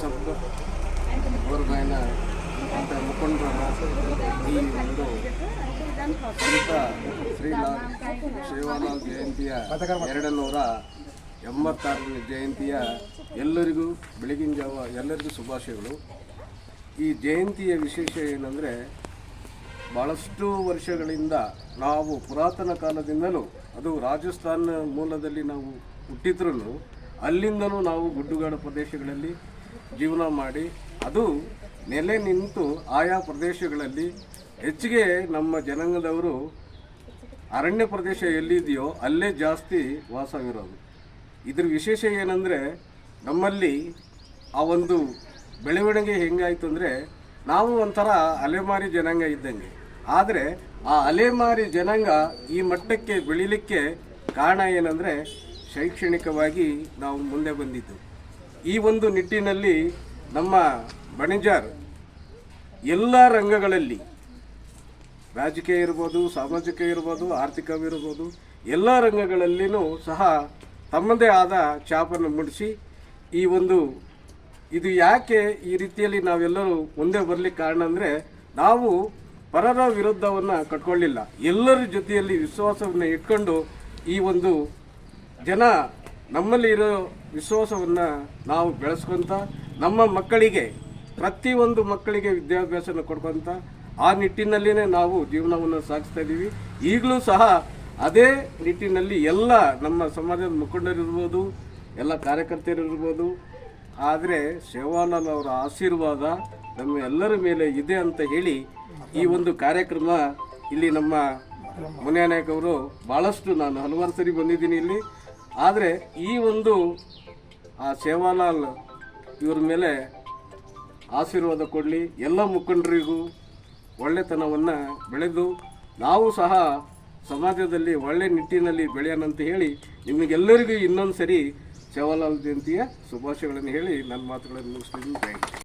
ಸಬ್ ಅವ್ರ ಗಾಯನ ಮತ್ತು ಮುಖಂಡರ ಈ ಒಂದು ಸಂತ ಶ್ರೀಲಾಲ್ ಶ್ರೀವಾಲಾಲ್ ಜಯಂತಿಯ ಎರಡು ನೂರ ಎಂಬತ್ತಾರನೇ ಜಯಂತಿಯ ಎಲ್ಲರಿಗೂ, ಬೆಳಗಿನ ಜಾವ ಎಲ್ಲರಿಗೂ ಶುಭಾಶಯಗಳು. ಈ ಜಯಂತಿಯ ವಿಶೇಷ ಏನಂದರೆ ಭಾಳಷ್ಟು ವರ್ಷಗಳಿಂದ ನಾವು ಪುರಾತನ ಕಾಲದಿಂದಲೂ, ಅದು ರಾಜಸ್ಥಾನ ಮೂಲದಲ್ಲಿ ನಾವು ಹುಟ್ಟಿದ್ರೂ ಅಲ್ಲಿಂದಲೂ ನಾವು ಗುಡ್ಡುಗಾಡು ಪ್ರದೇಶಗಳಲ್ಲಿ ಜೀವನ ಮಾಡಿ, ಅದು ನೆಲೆ ನಿಂತು ಆಯಾ ಪ್ರದೇಶಗಳಲ್ಲಿ ಹೆಚ್ಚಿಗೆ ನಮ್ಮ ಜನಾಂಗದವರು ಅರಣ್ಯ ಪ್ರದೇಶ ಎಲ್ಲಿದೆಯೋ ಅಲ್ಲೇ ಜಾಸ್ತಿ ವಾಸವಿರೋದು. ಇದ್ರ ವಿಶೇಷ ಏನಂದರೆ, ನಮ್ಮಲ್ಲಿ ಆ ಒಂದು ಬೆಳವಣಿಗೆ ಹೆಂಗಾಯ್ತು ಅಂದರೆ, ನಾವು ಒಂಥರ ಅಲೆಮಾರಿ ಜನಾಂಗ ಇದ್ದಂಗೆ. ಆದರೆ ಆ ಅಲೆಮಾರಿ ಜನಾಂಗ ಈ ಮಟ್ಟಕ್ಕೆ ಬೆಳಿಲಿಕ್ಕೆ ಕಾರಣ ಏನಂದರೆ ಶೈಕ್ಷಣಿಕವಾಗಿ ನಾವು ಮುಂದೆ ಬಂದಿದ್ದು. ಈ ಒಂದು ನಿಟ್ಟಿನಲ್ಲಿ ನಮ್ಮ ಬಣಿಜಾರ್ ಎಲ್ಲ ರಂಗಗಳಲ್ಲಿ ರಾಜಕೀಯ ಇರ್ಬೋದು, ಸಾಮಾಜಿಕ ಇರ್ಬೋದು, ಆರ್ಥಿಕವಿರ್ಬೋದು, ಎಲ್ಲ ರಂಗಗಳಲ್ಲಿಯೂ ಸಹ ತಮ್ಮದೇ ಆದ ಛಾಪನ್ನು ಮೂಡಿಸಿ ಈ ಒಂದು ಇದು ಯಾಕೆ ಈ ರೀತಿಯಲ್ಲಿ ನಾವೆಲ್ಲರೂ ಮುಂದೆ ಬರಲಿಕ್ಕೆ ಕಾರಣ ಅಂದರೆ ನಾವು ಪರರ ವಿರುದ್ಧವನ್ನು ಕಟ್ಕೊಳ್ಳಿಲ್ಲ. ಎಲ್ಲರ ಜೊತೆಯಲ್ಲಿ ವಿಶ್ವಾಸವನ್ನು ಇಟ್ಕೊಂಡು ಈ ಒಂದು ಜನ ನಮ್ಮಲ್ಲಿ ಇರೋ ವಿಶ್ವಾಸವನ್ನು ನಾವು ಬೆಳೆಸ್ಕೊಂತ ನಮ್ಮ ಮಕ್ಕಳಿಗೆ, ಪ್ರತಿಯೊಂದು ಮಕ್ಕಳಿಗೆ ವಿದ್ಯಾಭ್ಯಾಸನ ಕೊಡ್ಕೊಂತ ಆ ನಿಟ್ಟಿನಲ್ಲಿನೇ ನಾವು ಜೀವನವನ್ನು ಸಾಗಿಸ್ತಾ ಇದ್ದೀವಿ ಈಗಲೂ ಸಹ ಅದೇ ನಿಟ್ಟಿನಲ್ಲಿ ಎಲ್ಲ ನಮ್ಮ ಸಮಾಜದ ಮುಖಂಡರಿರ್ಬೋದು ಎಲ್ಲ ಕಾರ್ಯಕರ್ತರಿರ್ಬೋದು ಆದರೆ ಸೇವಾಲಾಲ್ ಅವರ ಆಶೀರ್ವಾದ ನಮ್ಮ ಎಲ್ಲರ ಮೇಲೆ ಇದೆ ಅಂತ ಹೇಳಿ ಈ ಒಂದು ಕಾರ್ಯಕ್ರಮ ಇಲ್ಲಿ ನಮ್ಮ ಮುನಿಯಾನಾಯಕ್ ಅವರು ಭಾಳಷ್ಟು ನಾನು ಹಲವಾರು ಸರಿ ಬಂದಿದ್ದೀನಿ ಇಲ್ಲಿ. ಆದರೆ ಈ ಒಂದು, ಆ ಸೇವಾಲಾಲ್ ಇವ್ರ ಮೇಲೆ ಆಶೀರ್ವಾದ ಕೊಡಲಿ ಎಲ್ಲ ಮುಖಂಡರಿಗೂ ಒಳ್ಳೆತನವನ್ನು ಬೆಳೆದು, ನಾವು ಸಹ ಸಮಾಜದಲ್ಲಿ ಒಳ್ಳೆ ನಿಟ್ಟಿನಲ್ಲಿ ಬೆಳೆಯೋಣಂತ ಹೇಳಿ ನಿಮಗೆಲ್ಲರಿಗೂ ಇನ್ನೊಂದು ಸರಿ ಸೇವಾಲಾಲ್ ಜಯಂತಿಯ ಶುಭಾಶಯಗಳನ್ನು ಹೇಳಿ ನನ್ನ ಮಾತುಗಳನ್ನು ಮುಗಿಸ್ತೀನಿ ಥ್ಯಾಂಕ್ ಹಿಂದ್.